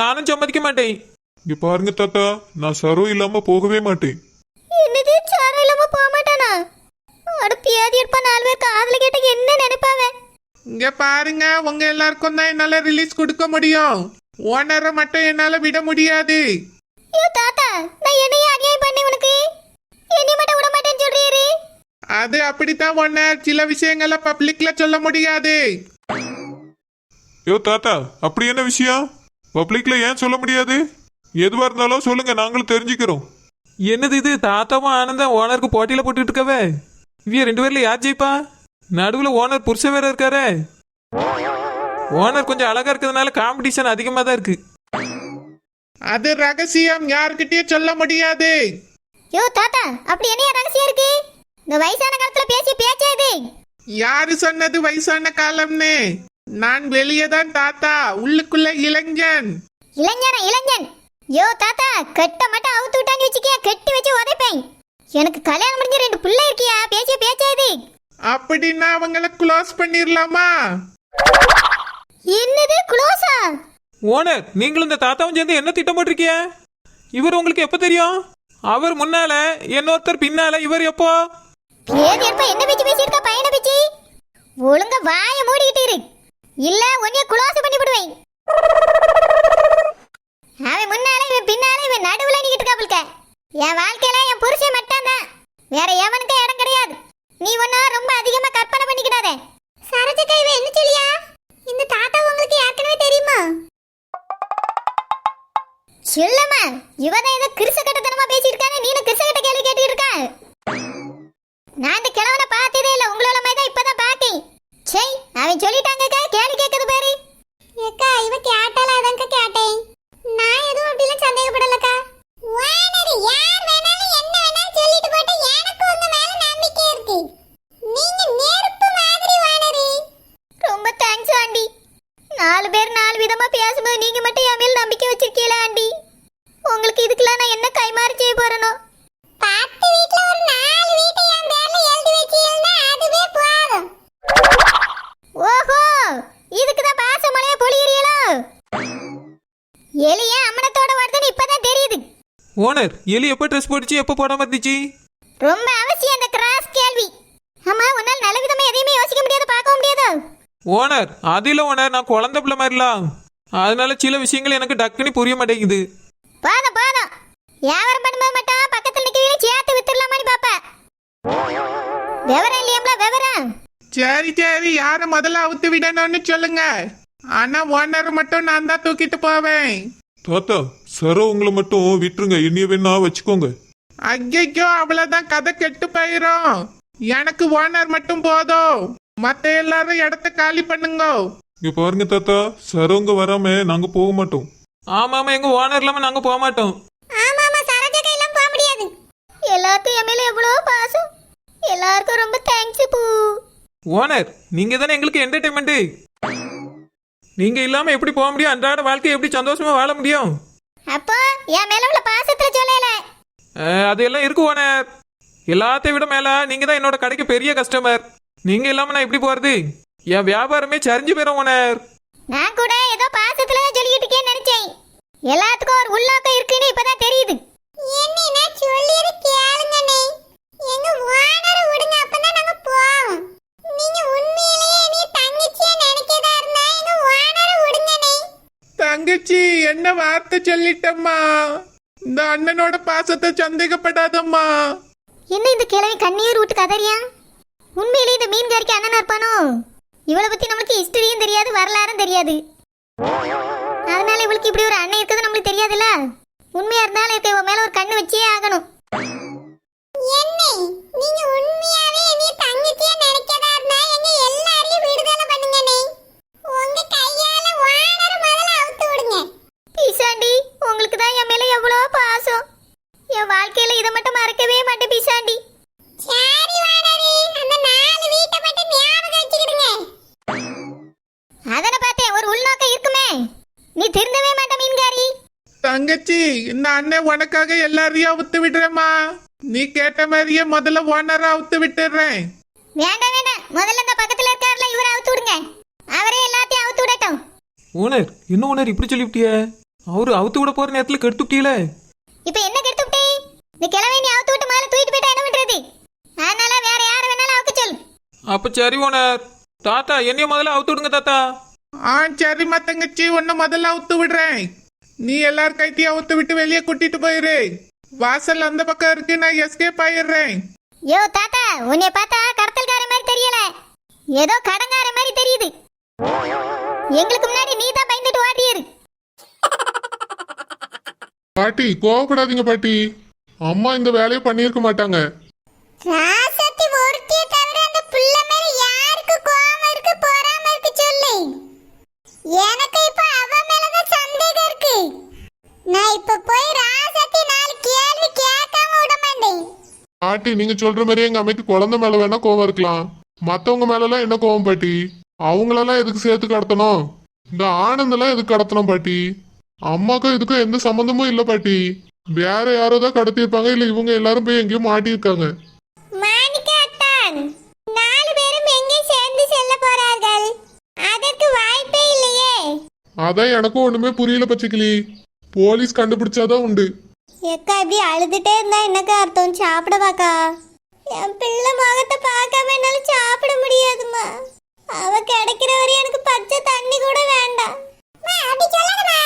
நானும் சம்மதிக்க மாட்டேன். இங்க பாருங்க தாத்தா நான் சரோ இல்லாம போகவே மாட்டேன். என்னது? சாரம் இல்லாம போக மாட்டானா? அட பியாதி இருப்பா நாலு பேர் காதுல கேட்ட என்ன நினைப்பாவ இங்க பாருங்க உங்க எல்லாருக்கும் தான் என்னால ரிலீஸ் கொடுக்க முடியும். ஓனரை மட்டும் என்னால விட முடியாது. ஐயோ தாத்தா நான் என்னைய அநியாயம் பண்ணி உனக்கு? என்னைய மட்டும் விட மாட்டேன்னு சொல்றீரு? அது அப்படித்தான் ஓனர். சில விஷயங்களை பப்ளிக்ல சொல்ல முடியாது. யோ தாத்தா அப்படி என்ன விஷயம்? பப்ளிக்ல ஏன் சொல்ல முடியாது? எதுவா இருந்தாலும் சொல்லுங்க நாங்களும் தெரிஞ்சுக்கிறோம். என்னது இது? தாத்தாவும் ஆனந்தம் ஓனருக்கு போட்டியில போட்டுட்டு இருக்கவே இவிய ரெண்டு பேர்ல யார் ஜெயிப்பா? நடுவுல ஓனர் புருஷன் வேற இருக்காரே. ஓனர் கொஞ்சம் அழகா இருக்கிறதுனால காம்படிஷன் அதிகமா தான் இருக்கு. அது ரகசியம் யார்கிட்டயும் சொல்ல முடியாது. யோ தாத்தா அப்படி என்னைய ரகசியம் இருக்கு? இந்த வயசான காலத்துல பேசி பேச்சா இது. யாரு சொன்னது வயசான காலம்னு? நான் வெளியே தான் தாத்தா. உள்ளுக்குள்ள இளைஞன். இளைஞனா இளைஞன். யோ தாத்தா கட்ட மட்டும் அவுத்து விட்டான்னு வச்சுக்கியா கட்டி வச்சு உதைப்பேன். எனக்கு கல்யாணம் முடிஞ்ச ரெண்டு பிள்ளை இருக்கியா? பேச்சா இது? அப்படின்னா அவங்கள க்ளோஸ் பண்ணிரலாமா? என்னது குளோஸா ஓனர் நீங்களும் இந்த தாத்தாவும் சேர்ந்து என்ன திட்டம் போட்டிருக்கிய? இவர் உங்களுக்கு எப்போ தெரியும்? அவர் முன்னால இன்னொருத்தர் பின்னால இவர் எப்போ? பேதி எப்ப என்ன பேச்சு பேசியிருக்கா பையனை பேச்சு ஒழுங்கா வாய மூடிக்கிட்டு இரு. இல்ல உன்னைய குளோஸ் பண்ணி விடுவேன். அவன் முன்னால இவன் பின்னால இவன் நடுவுல நிக்கிட்டு இருக்காப்புல்க என் வாழ்க்கையில என் புருஷன் மட்டும் தான் வேற எவனுக்கும் இடம் கிடையாது. நீ ஒன்னா ரொம்ப அதிகமா கற்பனை பண்ணிக்கிடாதே. சரஜக்கா இவன் என்ன சொல்லியா? இந்த தாத்தா உங்களுக்கு ஏற்கனவே தெரியுமா? சொல்லம்மா இவதான் ஏதோ கிருச கட்டத்தனமா பேசிட்டு இருக்காங்க நீனு கிருச கட்ட கேள்வி கேட்டுட்டு நான் இந்த கிழவனை பார்த்ததே இல்ல உங்களோட மாதிரி தான் இப்பதான் பார்த்தேன் சரி அவன் சொல்லிட்டாங்க கேள்வி கேட்குது பாரு ஏக்கா இவ கேட்டால அதான்க்கா கேட்டேன் நான் எதுவும் அப்படிலாம் சந்தேகப்படலக்கா வானரு யார் வேணாலும் என்ன வேணாலும் சொல்லிட்டு போட்டு எனக்கு உங்க மேல நம்பிக்கை இருக்கு நீங்க நெருப்பு மாதிரி வானரு ரொம்ப தேங்க்ஸ் ஆண்டி நாலு பேர் நாலு விதமா பேசும்போது நீங்க மட்டும் என் மேல நம்பிக்கை வச்சிருக்கீங்களா ஆண்டி உங்களுக்கு இதுக்கெல்லாம் நான் என்ன போறேனோ பத்து வீட்ல ஒரு நாலு வீட்டை என் பேர்ல எழுதி வச்சீங்கன்னா அதுவே போதும். ஓஹோ இதுக்கு தான் பாச மலையா பொழியறீங்களோ? எலிய அம்மனத்தோட வருதுன்னு இப்பதான் தெரியுது. ஓனர் எலி எப்போ ட்ரெஸ் போட்டுச்சு எப்போ போடாம இருந்துச்சு? ரொம்ப அவசியம் அந்த கிராஸ் கேள்வி. அம்மா உன்னால் நல்ல விதமா எதையுமே யோசிக்க முடியாது பார்க்க முடியாதோ? ஓனர் அது இல்லை ஓனர் நான் குழந்தை பிள்ளை மாதிரிலாம். அதனால சில விஷயங்கள் எனக்கு டக்குன்னு புரிய மாட்டேங்குது. போதும் போதும் வியாபாரம் பண்ணும்போது மட்டும் பக்கத்துல நிக்கிறீங்க சேர்த்து வித்துடலாமான்னு பாப்பா விவரம் இல்லையாம்ல விவரம்? சரி சரி யார முதல்ல அவுத்து விடணும்னு சொல்லுங்க. ஆனா ஓனர் மட்டும் நான் தான் தூக்கிட்டு போவேன். தாத்தா சரோ உங்களை மட்டும் விட்டுருங்க. என்னைய வேணா வச்சுக்கோங்க. ஐயோ அவ்வளவுதான் கதை கெட்டு போயிரும். எனக்கு ஓனர் மட்டும் போதும். மத்த எல்லாரும் இடத்த காலி பண்ணுங்க. இங்க பாருங்க தாத்தா சரோங்க வராம நாங்க போக மாட்டோம். ஆமா ஆமா எங்க ஓனர் இல்லாம நாங்க போக மாட்டோம் ஆமா ஆமா சரோஜா கையெல்லாம் போக முடியாது எல்லாருக்கும் என் மேல எவ்வளவு பாசம். எல்லாருக்கும் ரொம்ப தேங்க்ஸ் பூ. ஓனர் நீங்க தானே எங்களுக்கு என்டர்டைன்மெண்ட் நீங்க இல்லாம எப்படி போக முடியும்? அன்றாட வாழ்க்கை எப்படி சந்தோஷமா வாழ முடியும்? அப்போ என் மேல உள்ள பாசத்துல சொல்லல. அது எல்லாம் இருக்கு ஓனர். எல்லாத்தையும் விட மேல நீங்க தான் என்னோட கடைக்கு பெரிய கஸ்டமர் நீங்க இல்லாம நான் எப்படி போறது? என் வியாபாரமே சரிஞ்சு போயிடும் ஓனர். நான் கூட ஏதோ பாசத்துல தான் சொல்லிக்கிட்டு இருக்கேன்னு நினைச்சேன் எல்லாத்துக்கும் ஒரு உள்நோக்கம் இருக்குன்னு இப்பதான் தெரியுது என்ன நான் சொல்லிரு கேளுங்கண்ணே எங்க ஓனரை விடுங்க அப்பதான் நாங்க போவோம் நீங்க உண்மையிலேயே என்னைய தங்கச்சியா நினைக்கதா இருந்தா எங்க ஓனரை விடுங்கண்ணே தங்கச்சி என்ன வார்த்தை சொல்லிட்டம்மா இந்த அண்ணனோட பாசத்தை சந்தேகப்படாதம்மா. என்ன இந்த கிழவி கண்ணீர் விட்டு கதறியா? உண்மையிலேயே இந்த மீன்காரிக்கு அண்ணனா இருப்பானோ? இவளை பத்தி நம்மளுக்கு ஹிஸ்டரியும் தெரியாது வரலாறும் தெரியாது. அதனால இவளுக்கு இப்படி ஒரு அண்ணன் இருக்கிறது நம்மளுக்கு தெரியாதுல்ல? உண்மையா இருந்தாலும் இருக்க இவ மேல ஒரு கண்ணு வச்சே ஆகணும். என்ன? நீங்க உண்மையாவே என்னைய தங்கச்சியா நினைக்கதா இருந்தா எங்க எல்லாரையும் விடுதலை பண்ணுங்கனே உங்க கையால வானர முதல்ல அவுத்து விடுங்க. பிசாண்டி உங்களுக்கு தான் என் மேல எவ்வளவு பாசம்? என் வாழ்க்கையில இதை மட்டும் மறக்கவே மாட்டேன் பிசாண்டி. அதன பார்த்தேன் ஒரு உள்நோக்கம் இருக்குமே. நீ திருந்தவே மாட்ட மீன்காரி. தங்கச்சி இந்த அண்ணன் உனக்காக எல்லாரையும் அவுத்து விடுறேம்மா. நீ கேட்ட மாதிரியே முதல்ல ஓனரை அவுத்து விட்டுடுறேன். வேண்டாம் வேண்டாம் முதல்ல இந்த பக்கத்துல இருக்காருல இவரை அவுத்து விடுங்க. அவரே எல்லாத்தையும் அவுத்து விடட்டும். ஓனர் என்ன ஓனர் இப்படி சொல்லிவிட்டிய? அவரு அவுத்து விட போற நேரத்துல கெடுத்துட்டீங்களே இப்ப என்ன கெடுத்து விட்டே இந்த கிழவை நீ அவுத்து விட்டு மேல தூக்கிட்டு போயிட்டா என்ன பண்றது? அதனால வேற யார வேணாலும் அவுக்க சொல். அப்ப சரி ஓனர். தாத்தா என்னைய முதல்ல அவுத்து விடுங்க தாத்தா. ஆ சரிம்மா தங்கச்சி ஒன்னு முதல்ல அவுத்து விடுறேன். நீ எல்லார் கைத்தையும் அவுத்து விட்டு வெளியே கூட்டிட்டு போயிரு. வாசல் அந்த பக்கம் இருக்கு நான் எஸ்கேப் ஆயிடுறேன். யோ தாத்தா உன்னை பார்த்தா கடத்தல்கார மாதிரி தெரியல. ஏதோ கடங்கார மாதிரி தெரியுது. எங்களுக்கு முன்னாடி நீ தான் பயந்துட்டு ஓடியிரு பாட்டி கோவப்படாதீங்க பாட்டி. அம்மா இந்த வேலையை பண்ணியிருக்க மாட்டாங்க. ராசத்தி ஒருத்திய தவிர அந்த புள்ள மேல யாருக்கு கோவம் இருக்கு பொறாம இருக்கு சொல்லு. எனக்கு இப்ப அவ மேலதான் சந்தேகம் இருக்கு. நான் இப்ப போய் ராசத்தி நாலு கேள்வி கேட்காம விட மாட்டேன். பாட்டி நீங்க சொல்ற மாதிரி எங்க அம்மைக்கு குழந்தை மேல வேணா கோவம் இருக்கலாம். மத்தவங்க மேலலாம் என்ன கோவம் பாட்டி? அவங்களெல்லாம் எதுக்கு சேர்த்து கடத்தணும்? இந்த ஆனந்தெல்லாம் எதுக்கு கடத்தணும் பாட்டி? அம்மாக்கும் இதுக்கும் எந்த சம்மந்தமும் இல்ல பாட்டி. வேற யாரோ தான் கடத்தியிருப்பாங்க இல்ல இவங்க எல்லாரும் போய் எங்கேயும் மாட்டியிருக்காங்க. அதான் எனக்கும் ஒண்ணுமே புரியல பச்சைக்கிளி. போலீஸ் கண்டுபிடிச்சாதான் உண்டு. எக்கா இப்படி அழுதுட்டே இருந்தா என்னக்கா அர்த்தம்? சாப்பிடவாக்கா? என் பிள்ளை முகத்தை பார்க்காம என்னால சாப்பிட முடியாதுமா அவ கிடைக்கிற வரை எனக்கு பச்சை தண்ணி கூட வேண்டாம் அப்படி சொல்லாதமா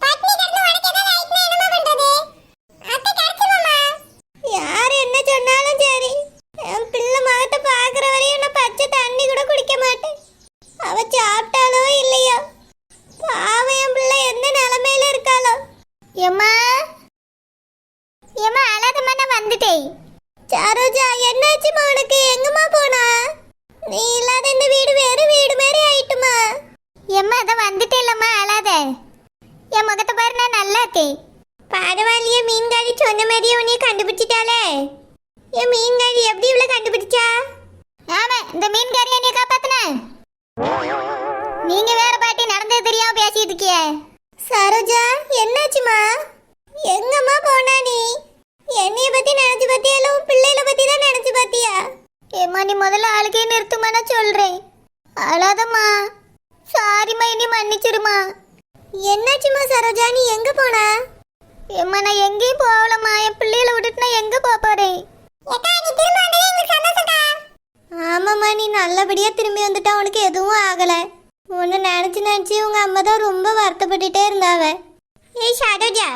பட்னி கிடந்து உனக்கு ஏதாவது ஆயிட்டுனா என்னமா பண்றது அத்தை கிடைச்சிருமாமா யார் என்ன சொன்னாலும் சரி. என் பிள்ளை முகத்தை பார்க்குற வரையும் நான் பச்சை தண்ணி கூட குடிக்க மாட்டேன். அவ சாப்பிட்டாலோ இல்லையோ? பாவம் என் பிள்ளை எந்த நிலமையில இருக்காளோ? எம்மா எம்மா அழகம்மா நான் வந்துட்டேன். சரோஜா என்னாச்சுமா உனக்கு? எங்கம்மா போனா? நீ இல்லாத இந்த வீடு வேற வீடு மாதிரி ஆயிட்டுமா எம்மா அதை வந்துட்டேல்லம்மா அழாத. என் முகத்தை பாரு நான் நல்லா இருக்கேன் பரவாயில்லையே மீன்காரி சொன்ன மாதிரியே உன்னைய கண்டுபிடிச்சிட்டாலே என் மீன்காரி எப்படி இவ்வளோ கண்டுபிடிச்சா? ஆமா இந்த மீன்காரி என்னைய காப்பாத்துன. நீங்க வேற பாட்டி நடந்தது தெரியாம பேசிட்டு இருக்கிய. சரோஜா என்னாச்சுமா? எங்கம்மா போனா நீ? என்னைய பத்தி நினைச்சு பத்தியா? இல்ல உன் பிள்ளைகளை பத்தி தான் நினைச்சு பாத்தியா? ஏம்மா நீ முதல்ல அழுகையை நிறுத்துமா நான் சொல்றேன். அழாதம்மா. சாரிம்மா இனி மன்னிச்சிருமா என்னாச்சுமா சரோஜா நீ எங்க போனா? ஏம்மா நான் எங்கேயும் போகலம்மா. என் பிள்ளைகளை விட்டுட்டு நான் எங்க போக போறேன்? ஆமாம்மா நீ நல்லபடியா திரும்பி வந்துட்டா உனக்கு எதுவும் ஆகல. உன்னை நினைச்சு நினைச்சு உங்க அம்மா தான் ரொம்ப வருத்தப்பட்டுட்டே இருந்தாவ. ஏய் சரோஜா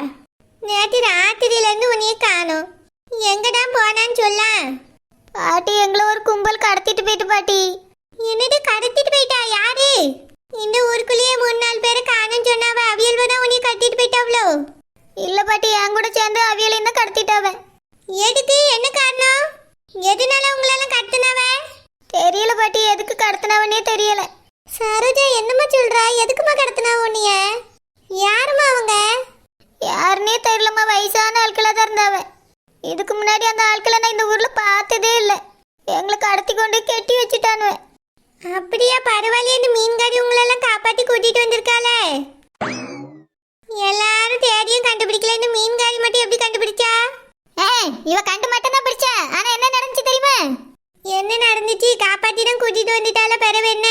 நேற்று ராத்திரியில இருந்து உன்னைய காணோம். எங்கடா போனான்னு சொல்ல. பாட்டி எங்களை ஒரு கும்பல் கடத்திட்டு போயிட்டு பாட்டி. என்னது கடத்திட்டு போயிட்டா? யாரு? இந்த ஊருக்குள்ளேயே மூணு நாலு பேரை காணோம்னு சொன்னாவ. அவியல் தான் உன்னைய கடத்திட்டு போயிட்டாவளோ? இல்ல பாட்டி என் கூட சேர்ந்து அவியலையும் தான் கடத்திட்டாவ. எதுக்கு? என்ன காரணம்? எதனால உங்களெல்லாம் கடத்தினாவ? தெரியல பாட்டி எதுக்கு கடத்தினாவனே தெரியல. சரோஜா என்னம்மா சொல்றா எதுக்குமா கடத்தினாவ உன்னைய யாரும்மா அவங்க யாருன்னே தெரியலம்மா வயசான ஆட்களா தான் இருந்தாவ இதுக்கு முன்னாடி அந்த ஆட்களை நான் இந்த ஊர்ல பார்த்ததே இல்லை எங்களை கடத்தி கொண்டு கெட்டி வச்சுட்டானுவ அப்படியா பரவாயில்லையே இந்த மீன்காரி உங்களெல்லாம் காப்பாத்தி கூட்டிட்டு வந்திருக்காளே எல்லாரும் தேடியும் கண்டுபிடிக்கல இந்த மீன்காரி மட்டும் எப்படி கண்டுபிடிச்சா இவ கண்டு மட்டும் தான் பிடிச்சா ஆனா என்ன நடந்துச்சு தெரியுமா என்ன நடந்துச்சு காப்பாத்தி தான் பிறவு என்ன?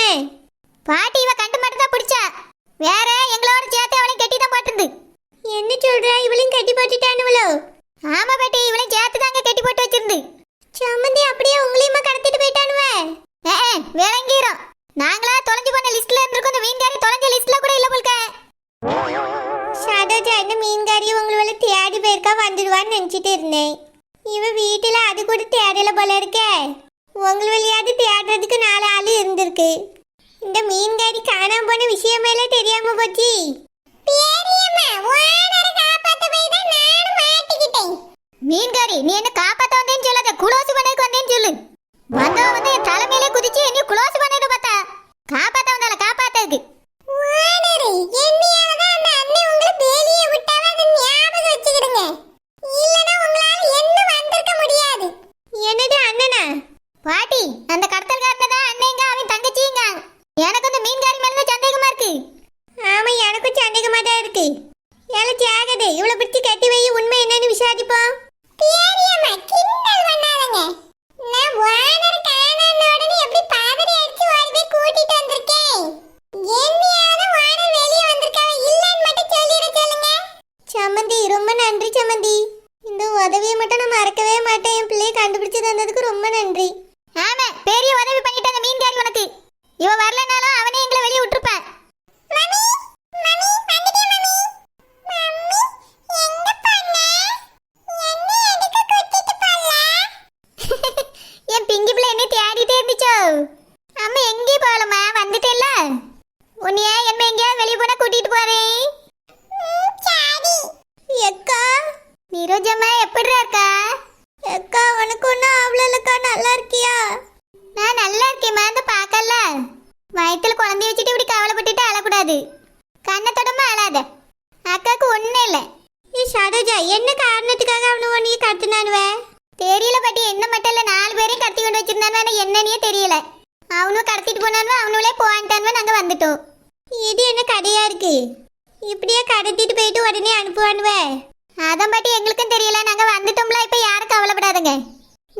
இந்த மீன்காரி காணாம போன விஷயமே தெரியாம போச்சு. மீன்காரி நீ என்ன காப்பாத்த வந்தேன்னு சொல்லாத குளோசு பண்ணதுக்கு வந்தேன்னு சொல்லு. வந்தவ வந்து என் தலைமையில குதிச்சு என்ன குளோசு பண்ணது பார்த்தா. காப்பாத்த வந்தால காப்பாத்ததுக்கு எனக்கு அந்த மீன்காரி மேல சந்தேகமா இருக்கு. ஆமா எனக்கும் சந்தேகமா தான் இருக்கு. ஏழை சேகது இவ்வளவு பிடிச்சி கட்டி வை உண்மை என்னன்னு விசாரிப்போம் தேரியம்மா கிண்டல் பண்ணாதங்க. நான் வானர் காணான உடனே எப்படி பாதிரி அடிச்சு ஓடி கூட்டிட்டு வந்திருக்கேன்? என்னையால வானர் வெளியே வந்திருக்காவ இல்லன்னு மட்டும் சொல்லிட சொல்லுங்க. சமந்தி ரொம்ப நன்றி சமந்தி. இந்த உதவியை மட்டும் நான் மறக்கவே மாட்டேன். என் பிள்ளையை கண்டுபிடிச்சு தந்ததுக்கு ரொம்ப நன்றி. ஆமா பெரிய உதவி இவ வரலனாலும் அவனே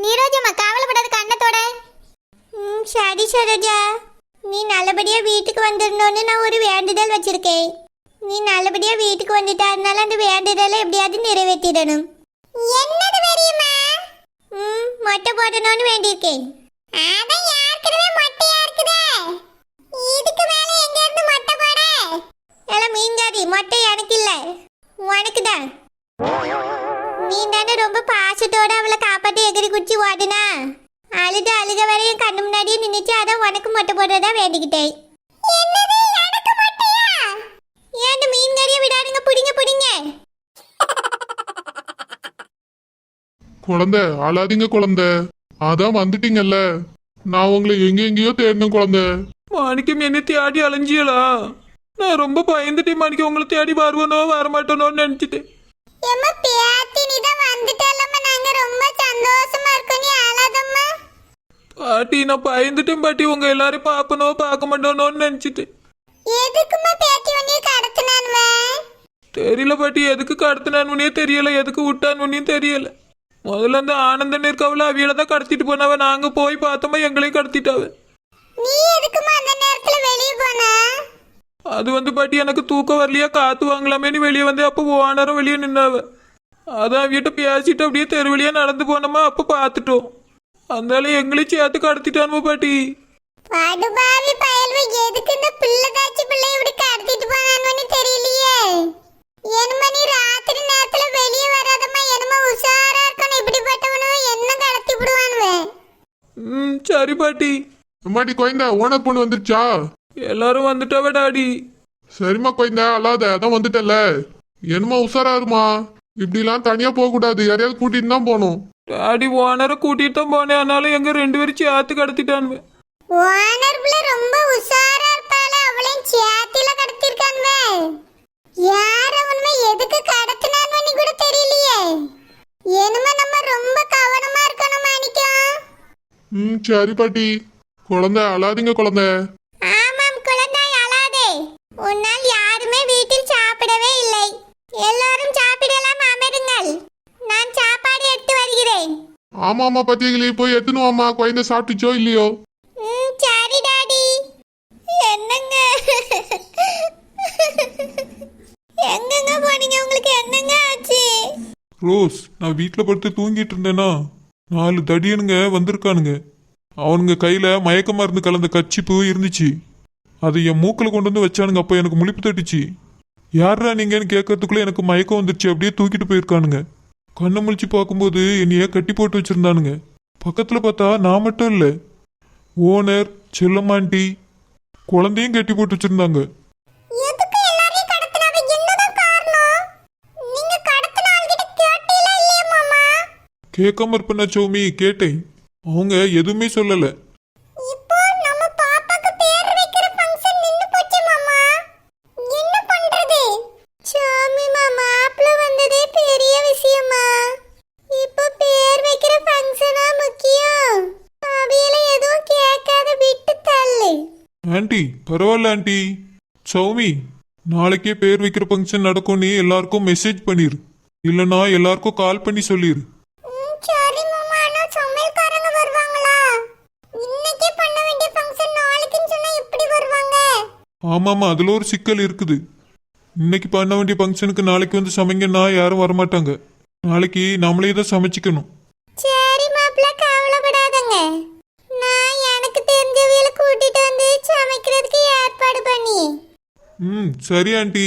நீரோஜம்மா கவலைப்படாத கண்ணத்தோட. ம் சரி சரோஜா. நீ நல்லபடியா வீட்டுக்கு வந்துடணும்னு நான் ஒரு வேண்டுதல் வச்சிருக்கேன். நீ நல்லபடியா வீட்டுக்கு வந்துட்டாருனால அந்த வேண்டுதலை எப்படியாவது நிறைவேற்றிடணும். என்னது பெரியம்மா? ம் மொட்டை போடணும்னு வேண்டியிருக்கேன். அதான் ஏற்கனவே மொட்டையா இருக்குதே இதுக்கு மேல எங்க இருந்து மொட்டை போட? எல்லாம் மீன்காரி மொட்டை எனக்கு இல்ல. உனக்கு தான் நீ தானே ரொம்ப பாசத்தோட அவளை ஓடுனா அழுது அழுக வரையும் கண்ணு முன்னாடியே நின்னுச்சு அதான் உனக்கு மொட்டை போடுறதா வேண்டிக்கிட்டேன். ஏன் மீன் கறியை விடாதுங்க புடிங்க புடிங்க. குழந்தை அழாதீங்க குழந்தை. அதான் வந்துட்டீங்கல்ல. நான் உங்களை எங்க எங்கேயோ தேடினேன் குழந்தை. மாணிக்கம் என்ன தேடி அலைஞ்சியலா? நான் ரொம்ப பயந்துட்டேன் மாணிக்கம். உங்களை தேடி வருவனோ வரமாட்டேனோன்னு நினைச்சிட்டேன். எம்மா பேத்தி நீ தான் வந்துட்டாலம்மா நாங்க பாட்டி நான் பயந்துட்டேன் பாட்டி. உங்க எல்லாரையும் பார்ப்பனோ பார்க்க மாட்டோனோன்னு எதுக்குமா கடத்தினானுவே? தெரியல பாட்டி எதுக்கு கடத்தினானுனே தெரியல எதுக்கு விட்டானுனே தெரியல. முதல்ல அந்த ஆனந்தன் இருக்கவள அவியல தான் கடத்திட்டு போனவ. நாங்க போய் பார்த்தோமா எங்களையும் கடத்திட்டாவ. நீ எதுக்குமா அந்த நேரத்துல வெளிய போன? அது வந்து பாட்டி எனக்கு தூக்கம் வரலையா? காத்து வாங்கலாமேன்னு வெளியே வந்து அப்போ ஓனரும் வெளியே நின்னாவ. அதான் அவியிட்ட பேசிட்டு அப்படியே தெரு வழியா நடந்து போனோமா அப்போ பார்த்துட்டோம். அதனால எங்களையும் சேர்த்து கடத்திட்டானுவ பாட்டி. படுபாவி பயல்வ எதுக்கு இந்த பிள்ளைதாச்சி பிள்ளை இப்படி கடத்திட்டு போனான்னு தெரியலையே. என்னமா நீ ராத்திரி நேரத்துல வெளியே வராதம்மா என்னமோ உஷாரா இருக்கணும் இப்படிப்பட்டவனும் என்ன கடத்தி விடுவானுவே? ம் சரி பாட்டி. அம்மாடி குழந்தை ஓனர் பொண்ணு வந்துருச்சா? எல்லாரும் வந்துட்டாவ டாடி. சரிம்மா குழந்தை அழாத அதான் வந்துட்டல என்னமா உஷாரா இருமா? இப்படிலாம் தனியா போக கூடாது யாரையாவது கூட்டிட்டு தான் போகணும். டாடி ஓனரை கூட்டிட்டு தான் போனேன். அதனால எங்க ரெண்டு பேரும் சேர்த்து கடத்திட்டானுவ ஓனர் பிள்ளை ரொம்ப உஷாரா இருப்பாள. அவளையும் சேத்தில கடத்திருக்கானுவே யார் அவனுமே எதுக்கு கடத்தினான்னு கூட தெரியலையே. என்னமா நம்ம ரொம்ப கவனமா இருக்கணும் மாணிக்கம் ம் சரி பாட்டி. குழந்தை அழாதீங்க குழந்தை. ஆமாம் குழந்தாய் அழாதே. உன்னால் யாருமே வீட்டில் சாப்பிடவே இல்லை. எல்லாரும் சாப்பிடலாம் அமருங்கள். வருகிறேன் ஆமா ஆமா பத்தியங்களே போய் எத்தணும் வாமா குழந்தை சாப்பிட்டுச்சோ இல்லையோ? சரி டாடி. என்னங்க? எங்கங்க போனீங்க? உங்களுக்கு என்னங்க ஆச்சு? ரோஸ் நான் வீட்டில் படுத்து தூங்கிட்டு இருந்தேனா? நாலு தடியனுங்க வந்திருக்கானுங்க. அவனுங்க கையில் மயக்க மருந்து கலந்த கச்சிப்பு இருந்துச்சு. அதை என் மூக்கில் கொண்டு வந்து வச்சானுங்க அப்போ எனக்கு முழிப்பு தட்டுச்சு. யாரா நீங்கன்னு கேட்கறதுக்குள்ள எனக்கு மயக்கம் வந்துருச்சு அப்படியே தூக்கிட்டு போயிருக்கானுங்க. கண்ணை முழிச்சு பார்க்கும்போது என்னைய கட்டி போட்டு வச்சிருந்தானுங்க. பக்கத்தில் பார்த்தா நான் மட்டும் இல்லை. ஓனர் செல்லம்மாண்டி குழந்தையும் கட்டி போட்டு வச்சிருந்தாங்க. கேட்காம இருப்பேன் சௌமி? கேட்டேன். அவங்க எதுவுமே சொல்லலை இப்போ நம்ம பாப்பாக்கு பேர் வைக்கிற ஃபங்க்ஷன் நின்னு போச்சு மாமா என்ன பண்றது சாமி மாமா மாப்பிள்ள வந்ததே பெரிய விஷயமா இப்போ பேர் வைக்கிற ஃபங்க்ஷனா முக்கியம் அவியல எதுவும் கேட்காத விட்டு தள்ளு ஆண்டி பரவாயில்ல ஆண்டி. சௌமி நாளைக்கே பேர் வைக்கிற ஃபங்க்ஷன் நடக்கும்னு எல்லாருக்கும் மெசேஜ் பண்ணிரு. இல்லைன்னா எல்லாருக்கும் கால் பண்ணி சொல்லிரு. ம், சரி மாமா. ஆனா சமையல்காரங்க வருவாங்களா? இன்னைக்கே பண்ண வேண்டிய ஃபங்க்ஷன் நாளைக்குன்னு சொன்னா எப்படி வருவாங்க? ஆமாம்மா அதில் ஒரு சிக்கல் இருக்குது. இன்னைக்கு பண்ண வேண்டிய ஃபங்க்ஷனுக்கு நாளைக்கு வந்து சமைங்கன்னா யாரும் வரமாட்டாங்க. நாளைக்கு நம்மளே தான் சமைச்சிக்கணும். சரி மாப்பிள்ள கவலைப்படாதங்க. நான் எனக்கு தெரிஞ்சவியல கூட்டிட்டு வந்து சமைக்கிறதுக்கு ஏற்பாடு பண்ணி. ம் சரி ஆண்டி.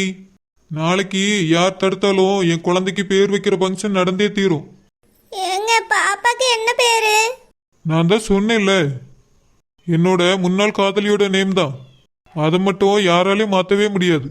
நாளைக்கு யார் தடுத்தாலும் என் குழந்தைக்கு பேர் வைக்கிற ஃபங்க்ஷன் நடந்தே தீரும். எங்க பாப்பாக்கு என்ன பேரு? நான் தான் சொன்னேன்ல. என்னோட முன்னாள் காதலியோட நேம் தான். அதை மட்டும் யாராலையும் மாற்றவே முடியாது.